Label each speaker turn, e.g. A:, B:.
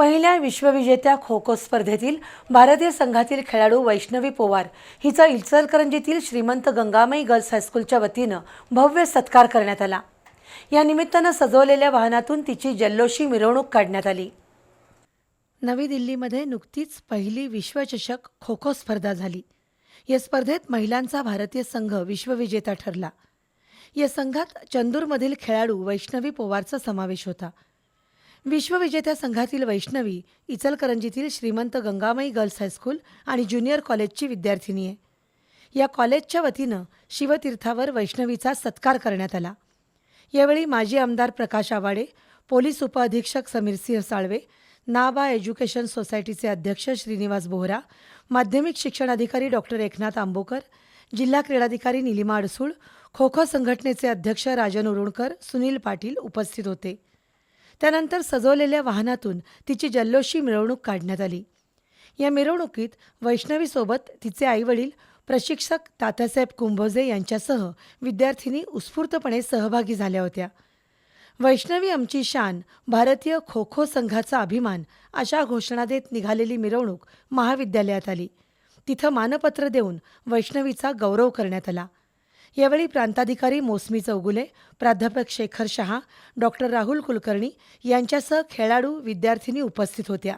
A: पहिल्या विश्वविजेत्या खो खो स्पर्धेतील भारतीय संघातील खेळाडू वैष्णवी पोवार. हिचा इचलकरंजीतील श्रीमंत गंगामाई गर्ल्स हायस्कूलच्या वतीनं भव्य सत्कार करण्यात आला. या निमित्तानं सजवलेल्या वाहनातून तिची जल्लोषी मिरवणूक काढण्यात आली. नवी दिल्लीमध्ये नुकतीच पहिली विश्वचषक खो खो स्पर्धा झाली. या स्पर्धेत महिलांचा भारतीय संघ विश्वविजेता ठरला. या संघात चंदूरमधील खेळाडू वैष्णवी पोवारचा समावेश होता. विश्वविजेत्या संघातील Vaishnavi इचलकरंजीतील Shrimant Gangamai girls high school आणि ज्युनियर कॉलेजची विद्यार्थिनी आहे. या कॉलेजच्या वतीनं शिवतीर्थावर वैष्णवीचा सत्कार करण्यात आला. यावेळी माजी आमदार प्रकाश आवाडे पोलीस उपअधीक्षक समीरसिंह साळवे नाबा एज्युकेशन सोसायटीचे अध्यक्ष श्रीनिवास बोहरा माध्यमिक शिक्षण अधिकारी डॉक्टर एकनाथ आंबोकर जिल्हा क्रीडाधिकारी निलिमा अडसूळ खो खो संघटनेचे अध्यक्ष राजन उरुणकर सुनील पाटील उपस्थित होते. त्यानंतर सजवलेल्या वाहनातून तिची जल्लोषी मिरवणूक काढण्यात आली. या मिरवणुकीत वैष्णवीसोबत तिचे आईवडील प्रशिक्षक तात्यासाहेब कुंभोजे यांच्यासह विद्यार्थिनी उत्स्फूर्तपणे सहभागी झाल्या होत्या. वैष्णवी आमची शान भारतीय खो खो संघाचा अभिमान अशा घोषणा देत निघालेली मिरवणूक महाविद्यालयात आली. तिथं मानपत्र देऊन वैष्णवीचा गौरव करण्यात आला. यावेळी प्रांताधिकारी मोसमी चौगुले प्राध्यापक शेखर शहा डॉक्टर राहुल कुलकर्णी यांच्यासह खेळाडू विद्यार्थिनी उपस्थित होत्या.